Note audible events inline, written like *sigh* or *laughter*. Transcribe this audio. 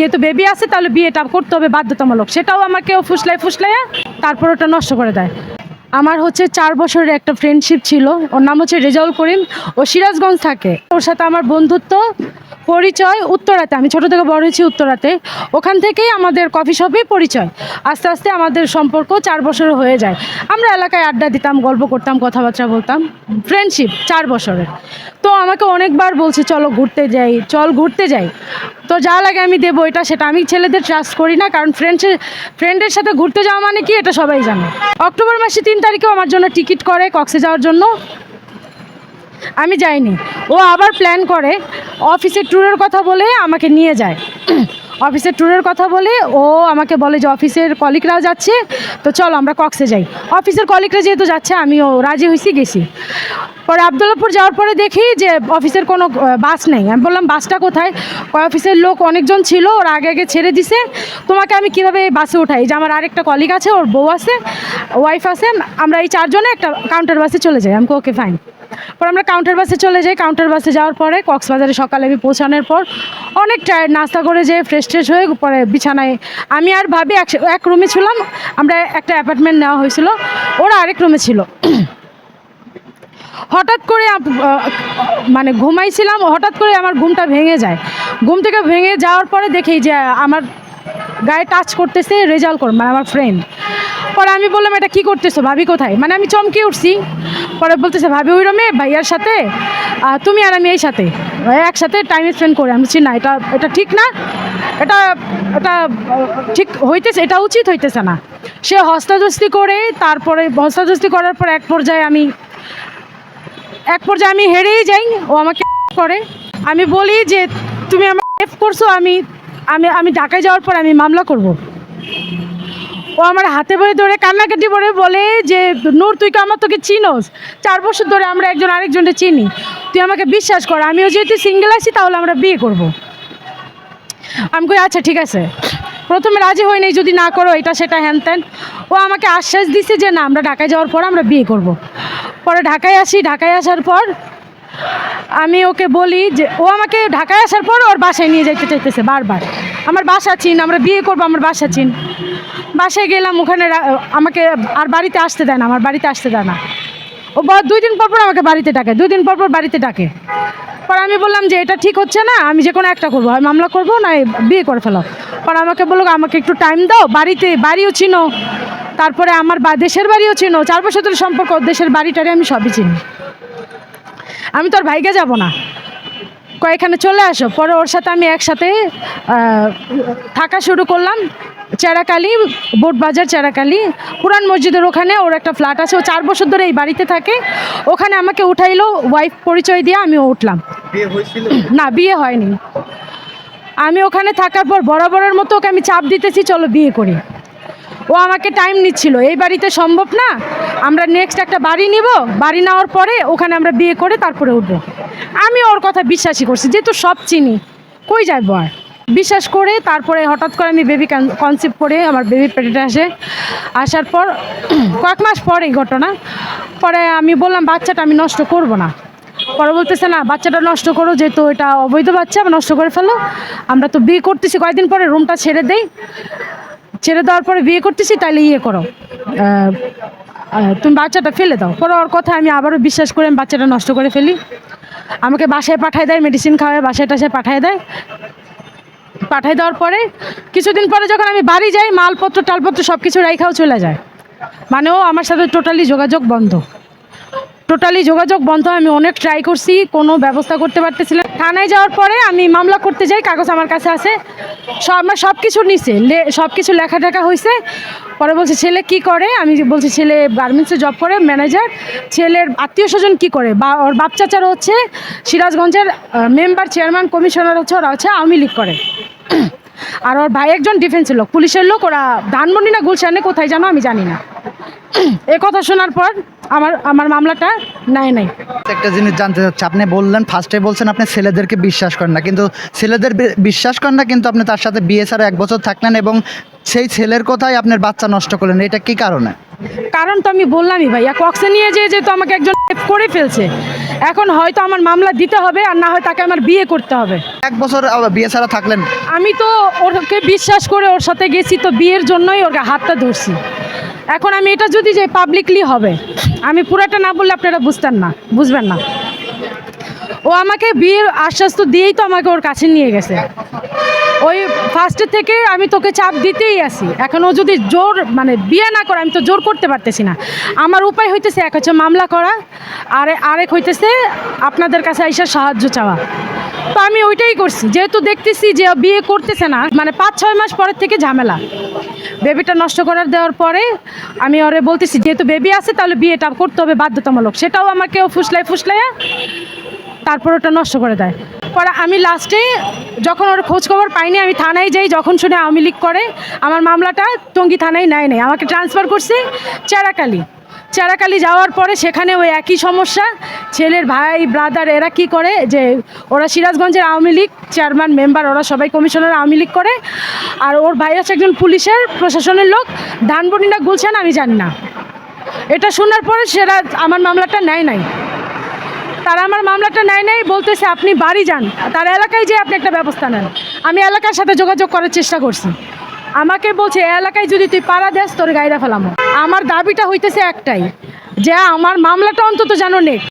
যেহেতু বেবি আছে, তাহলে বিয়েটা করতে হবে বাধ্যতামূলক। সেটাও আমাকে ও ফুসলাই ফুসলাইয়া তারপর ওটা নষ্ট করে দেয়। আমার হচ্ছে চার বছরের একটা ফ্রেন্ডশিপ ছিল, ওর নাম হচ্ছে রেজাউল করিম। ও সিরাজগঞ্জ থাকে। ওর সাথে আমার বন্ধুত্ব পরিচয় উত্তরাতে, আমি ছোটো থেকে বড় হয়েছি উত্তরাতে, ওখান থেকেই আমাদের কফি শপে পরিচয়। আস্তে আস্তে আমাদের সম্পর্ক চার বছর হয়ে যায়। আমরা এলাকায় আড্ডা দিতাম, গল্প করতাম, কথাবার্তা বলতাম ফ্রেন্ডশিপ চার বছরের। তো আমাকে অনেকবার বলছে, চলো ঘুরতে যাই, চল ঘুরতে যাই। তো যা লাগে আমি দেবো এটা, সেটা আমি ছেলেদের ট্রাস্ট করি না, কারণ ফ্রেন্ডসের ফ্রেন্ডের সাথে ঘুরতে যাওয়া মানে কি, এটা সবাই জানে। অক্টোবর মাসে তিন তারিখেও আমার জন্য টিকিট করে কক্সে যাওয়ার জন্য। আমি যাইনি। ও আবার প্ল্যান করে অফিসের ট্যুরের কথা বলে আমাকে নিয়ে যায়। *clears throat* অফিসের ট্যুরের কথা বলে ও আমাকে বলে যে অফিসের কলিকরাও যাচ্ছে, তো চলো আমরা কক্সে যাই। অফিসের কলিকরা যেহেতু যাচ্ছে, আমিও রাজি হয়েছি গেছি। পরে আবদুল্লাপুর যাওয়ার পরে দেখি যে অফিসের কোনো বাস নেই। আমি বললাম বাসটা কোথায়? অফিসের লোক অনেকজন ছিল, ওরা আগে আগে ছেড়ে দিছে। তোমাকে আমি কীভাবে বাসে উঠাই? যে, আমার আরেকটা কলিগ আছে, ওর বউ আছে ওয়াইফ আছে, আমরা এই চারজনে একটা কাউন্টার বাসে চলে যাই। আমি ওকে ফাইন পরে আমরা কাউন্টার বাসে চলে যাই। কাউন্টার বাসে যাওয়ার পরে কক্সবাজারে সকালে আমি পৌঁছানোর পর অনেক টায়ার্ড নাস্তা করে যেয়ে ফ্রেশ ট্রেশ হয়ে পরে বিছানায় আমি আর ভাবি এক এক রুমে ছিলাম, আমরা একটা অ্যাপার্টমেন্ট নেওয়া হয়েছিল, ওরা আরেক রুমে ছিল। হঠাৎ করে মানে ঘুমাইছিলাম, হঠাৎ করে আমার ঘুমটা ভেঙে যায়। ঘুম থেকে ভেঙে যাওয়ার পরে দেখি যে আমার গায়ে টাচ করতেছে রেজাল্ট কর মানে আমার ফ্রেন্ড পরে আমি বললাম, এটা কি করতেছো ভাবি কোথায়? মানে আমি চমকে উঠছি। পরে বলতেছে, ভাবি ওই রমে, ভাইয়ার সাথে তুমি আর আমি এই সাথে। একসাথে টাইম স্পেন্ড করে। আমি বলছি, না, এটা এটা ঠিক না। এটা এটা ঠিক হইতেছে, এটা উচিত হইতেছে না। সে হস্তাধস্তি করে, তারপরে হস্তাধস্তি করার পর এক পর্যায়ে আমি, এক পর্যায়ে আমি হেরেই যাই, ও আমাকে করে। আমি বলি যে, তুমি আমার করছ, আমি আমি আমি ঢাকায় যাওয়ার পর আমি মামলা করব। ও আমার হাতে বলে ধরে কান্নাকাটি করে বলে যে, নূর, তুই কি আমার তোকে চিনোস? চার বছর ধরে আমরা একজন আরেকজনকে চিনি। তুই আমাকে বিশ্বাস কর, আমিও যেহেতু সিঙ্গেল আছি, তাহলে আমরা বিয়ে করব। আমি কই আচ্ছা ঠিক আছে। প্রথমে রাজি হই নাই, যদি না করো, এটা সেটা হ্যান ত্যান। ও আমাকে আশ্বাস দিছে যে, না, আমরা ঢাকায় যাওয়ার পর আমরা বিয়ে করব। পরে ঢাকায় আসি, ঢাকায় আসার পর আমি ওকে বলি যে, ও আমাকে ঢাকায় আসার পর ওর বাসায় নিয়ে যাইতে চাইতেছে বারবার। আমার বাসা চিন, আমরা বিয়ে করব, আমার বাসা চিন। বাসায় গেলাম, ওখানে আমাকে আর বাড়িতে আসতে দেয় না, আমার বাড়িতে আসতে দেয় না। ও দুই দিন পর পর আমাকে বাড়িতে ডাকে, দুই দিন পর পর বাড়িতে ডাকে। পর আমি বললাম যে, এটা ঠিক হচ্ছে না, আমি যে কোনো একটা করব মামলা করব না বিয়ে করে ফেলো। পর আমাকে বলল, আমাকে একটু টাইম দাও, বাড়িতে বাড়িও চিনো, তারপরে আমার দেশের বাড়িও চিনো, চার বছর ধরে সম্পর্ক, দেশের বাড়িটারে আমি সবই চিনি। আমি তোর ভাইকে যাব না। কয় এখানে চলে আসো পরে ওর সাথে আমি একসাথে থাকা শুরু করলাম। চেরাকালি বোটবাজার চেরাকালি পুরান মসজিদের ওখানে ওর একটা ফ্ল্যাট আছে ও চার বছর ধরে এই বাড়িতে থাকে। ওখানে আমাকে উঠাইলো ওয়াইফ পরিচয় দিয়ে আমিও উঠলাম। না বিয়ে হয়নি। আমি ওখানে থাকার পর বরাবরের মতো ওকে আমি চাপ দিতেছি চলো বিয়ে করি। ও আমাকে টাইম নিচ্ছিল এই বাড়িতে সম্ভব না? আমরা নেক্সট একটা বাড়ি নিব। বাড়ি নেওয়ার পরে ওখানে আমরা বিয়ে করে তারপরে উঠবো। আমি ওর কথা বিশ্বাসই করছি, যেহেতু সব চিনি। কই যাব আর? বিশ্বাস করে তারপরে হঠাৎ করে আমি বেবি কনসেপ্ট করে আমার বেবি পেটেটে আসে। আসার পর, *clears throat* কয়েক মাস পরে এই ঘটনা। পরে আমি বললাম, বাচ্চাটা আমি নষ্ট করব না। পরে বলতেছে, না, বাচ্চাটা নষ্ট করো, যেহেতু এটা অবৈধ বাচ্চা, নষ্ট করে ফেলো। আমরা তো বিয়ে করতেছি, কয়েকদিন পরে রুমটা ছেড়ে দেই। ছেড়ে দেওয়ার পরে বিয়ে করতেছি তাহলে ইয়ে করো। তুমি বাচ্চাটা ফেলে দাও। পরে ওর কথা আমি আবারও বিশ্বাস করে আমি বাচ্চাটা নষ্ট করে ফেলি। আমাকে বাসায় পাঠায় দেয় মেডিসিন খাওয়ায়, বাসায় টাসায় পাঠায় দেয়। পাঠায় দেওয়ার পরে কিছুদিন পরে যখন আমি বাড়ি যাই, মালপত্র, টালপত্র সব কিছু রাইখাও চলে যায়। মানে ও আমার সাথে টোটালি যোগাযোগ বন্ধ। টোটালি যোগাযোগ বন্ধ, আমি অনেক ট্রাই করছি, কোনো ব্যবস্থা করতে পারতেছিলাম থানায় যাওয়ার পরে আমি মামলা করতে যাই, কাগজ আমার কাছে আছে। আমার সব কিছু নিছে সব কিছু লেখা টেখা হয়েছে পরে বলছে, ছেলে কি করে? আমি বলছি, ছেলে গার্মেন্টসে জব করে ম্যানেজার ছেলের আত্মীয় স্বজন কী করে? বা ওর বাপ চাচারা হচ্ছে সিরাজগঞ্জের মেম্বার চেয়ারম্যান কমিশনার হচ্ছে, ওরা হচ্ছে আওয়ামী লীগ করে। *clears throat* আর ওর ভাই একজন ডিফেন্সের লোক, পুলিশের লোক, ওরা ধানমন্ডি না গুলশানে কোথায় জানো আমি জানি না। এ কথা শোনার পর আমার আমার মামলাটা নাই নাই। একটা জিনিস জানতে চাচ্ছি আপনি বললেন ফার্স্টে বলছেন আপনি ছেলেদেরকে বিশ্বাস করেন না কিন্তু ছেলেদের বিশ্বাস করেন না কিন্তু আপনি তার সাথে বিয়ে ছাড়া এক বছর থাকলেন এবং সেই ছেলের কথাই আপনার বাচ্চা নষ্ট করলেন এটা কি কারণে? কারণ তো আমি বললামই ভাইয়া কক্সে নিয়ে যেয়ে যেহেতু আমাকে একজন করে ফেলছে এখন হয়তো আমার মামলা দিতে হবে আর না হয় তাকে আমার বিয়ে করতে হবে। এক বছর বিয়ে ছাড়া থাকলেন? আমি তো ওকে বিশ্বাস করে ওর সাথে গেছি তো বিয়ের জন্যই ওর হাতটা ধরছি। এখন আমি এটা যদি যে পাবলিকলি হবে, আমি পুরাটা না বললে আপনারা বুঝতেন না, বুঝবেন না। ও আমাকে বিয়ের আশ্বাস তো দিয়েই তো আমাকে ওর কাছে নিয়ে গেছে। ওই ফার্স্টে থেকে আমি তোকে চাপ দিতেই আসি এখন ও যদি জোর মানে বিয়ে না করে, আমি তো জোর করতে পারতেছি না। আমার উপায় হইতেছে এক হচ্ছে মামলা করা, আর আরেক হইতেছে আপনাদের কাছে আইসা সাহায্য চাওয়া। তো আমি ওইটাই করছি। যেহেতু দেখতেছি যে বিয়ে করতেছে না মানে পাঁচ, ছয় মাস পরের থেকে ঝামেলা। বেবিটা নষ্ট করার দেওয়ার পরে আমি ওরে বলতেছি, যেহেতু বেবি আছে, তাহলে বিয়েটা করতে হবে বাধ্যতামূলক। সেটাও আমাকে ও ফুসলাই ফুসলাইয়া তারপর ওটা নষ্ট করে দেয়। পরে আমি লাস্টে যখন ওর খোঁজ খবর পাইনি, আমি থানায় যাই, যখন শুনে আওয়ামী লীগ করে, আমার মামলাটা টঙ্গি থানায় নেয় নেই। আমাকে ট্রান্সফার করছে চেরাকালি। চেরাকালি যাওয়ার পরে সেখানে ওই একই সমস্যা। ছেলের ভাই ব্রাদার এরা কি করে যে ওরা সিরাজগঞ্জের আওয়ামী লীগ চেয়ারম্যান মেম্বার ওরা সবাই কমিশনার আওয়ামী লীগ করে। আর ওর ভাই হচ্ছে একজন পুলিশের, প্রশাসনের লোক। ধানবনি না গুলছেন আমি জানি না। এটা শোনার পরে সেরা আমার মামলাটা নেয় নাই। তারা আমার মামলাটা নেয় নাই, বলতেছে আপনি বাড়ি যান। তার এলাকায় যে আপনি একটা ব্যবস্থা নেন। আমি এলাকার সাথে যোগাযোগ করার চেষ্টা করছি। আমাকে বলছে এলাকায় যদি তুই পাড়া দেস, তোর গাইরা ফেলাম। আমার দাবিটা হইতেছে একটাই, যে আমার মামলাটা অন্তত যেন নেক।